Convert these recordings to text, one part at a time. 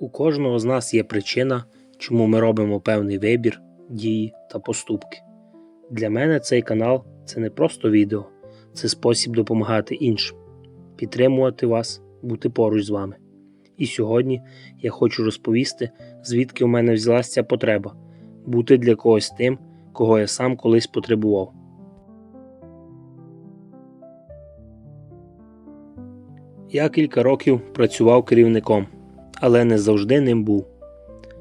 У кожного з нас є причина, чому ми робимо певний вибір, дії та поступки. Для мене цей канал це не просто відео, це спосіб допомагати іншим, підтримувати вас, бути поруч з вами. І сьогодні я хочу розповісти, звідки у мене взялася ця потреба бути для когось тим, кого я сам колись потребував. Я кілька років працював керівником, але не завжди ним був.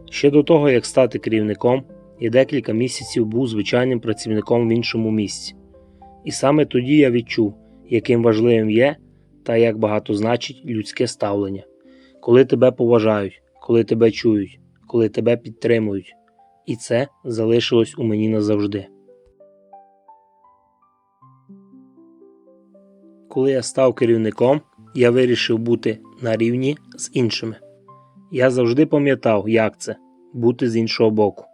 Ще до того, як стати керівником, я декілька місяців був звичайним працівником в іншому місці. І саме тоді я відчув, яким важливим є та як багато значить людське ставлення, коли тебе поважають, коли тебе чують, коли тебе підтримують. І це залишилось у мені назавжди. Коли я став керівником, я вирішив бути на рівні з іншими. Я завжди пам'ятав, як це бути з іншого боку.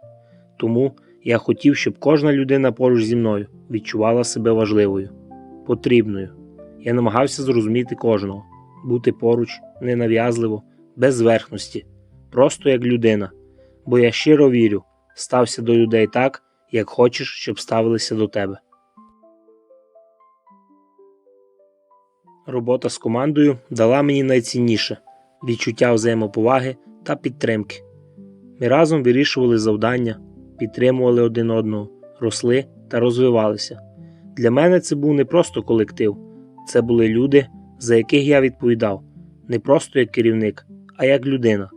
Тому я хотів, щоб кожна людина поруч зі мною відчувала себе важливою, потрібною. Я намагався зрозуміти кожного, бути поруч ненав'язливо, без зверхності, просто як людина. Бо я щиро вірю, стався до людей так, як хочеш, щоб ставилися до тебе. Робота з командою дала мені найцінніше відчуття взаємоповаги та підтримки. Ми разом вирішували завдання, підтримували один одного, росли та розвивалися. Для мене це був не просто колектив, це були люди, за яких я відповідав, не просто як керівник, а як людина.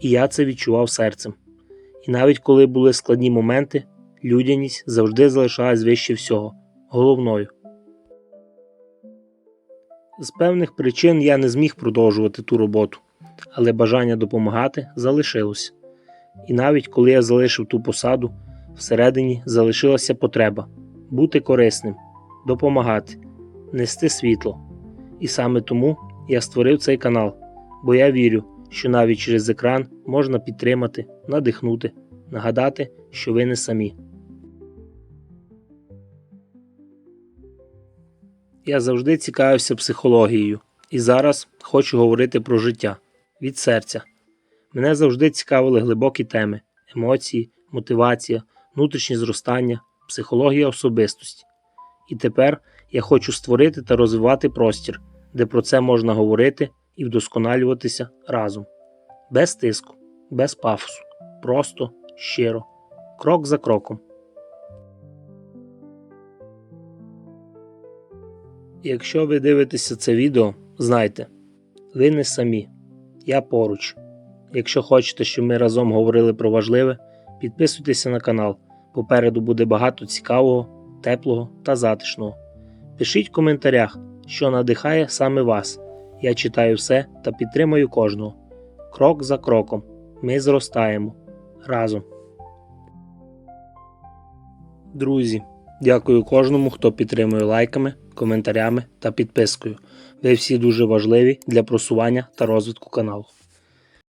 І я це відчував серцем. І навіть коли були складні моменти, людяність завжди залишалась вище всього, головною. З певних причин я не зміг продовжувати ту роботу, але бажання допомагати залишилось. І навіть коли я залишив ту посаду, всередині залишилася потреба бути корисним, допомагати, нести світло. І саме тому я створив цей канал, бо я вірю, що навіть через екран можна підтримати, надихнути, нагадати, що ви не самі. Я завжди цікавився психологією і зараз хочу говорити про життя від серця. Мене завжди цікавили глибокі теми: емоції, мотивація, внутрішнє зростання, психологія особистості. І тепер я хочу створити та розвивати простір, де про це можна говорити і вдосконалюватися разом. Без тиску, без пафосу, просто, щиро, крок за кроком. Якщо ви дивитеся це відео, знайте, ви не самі. Я поруч. Якщо хочете, щоб ми разом говорили про важливе, підписуйтеся на канал. Попереду буде багато цікавого, теплого та затишного. Пишіть в коментарях, що надихає саме вас. Я читаю все та підтримую кожного. Крок за кроком. Ми зростаємо разом. Друзі, дякую кожному, хто підтримує лайками, коментарями та підпискою. Ви всі дуже важливі для просування та розвитку каналу.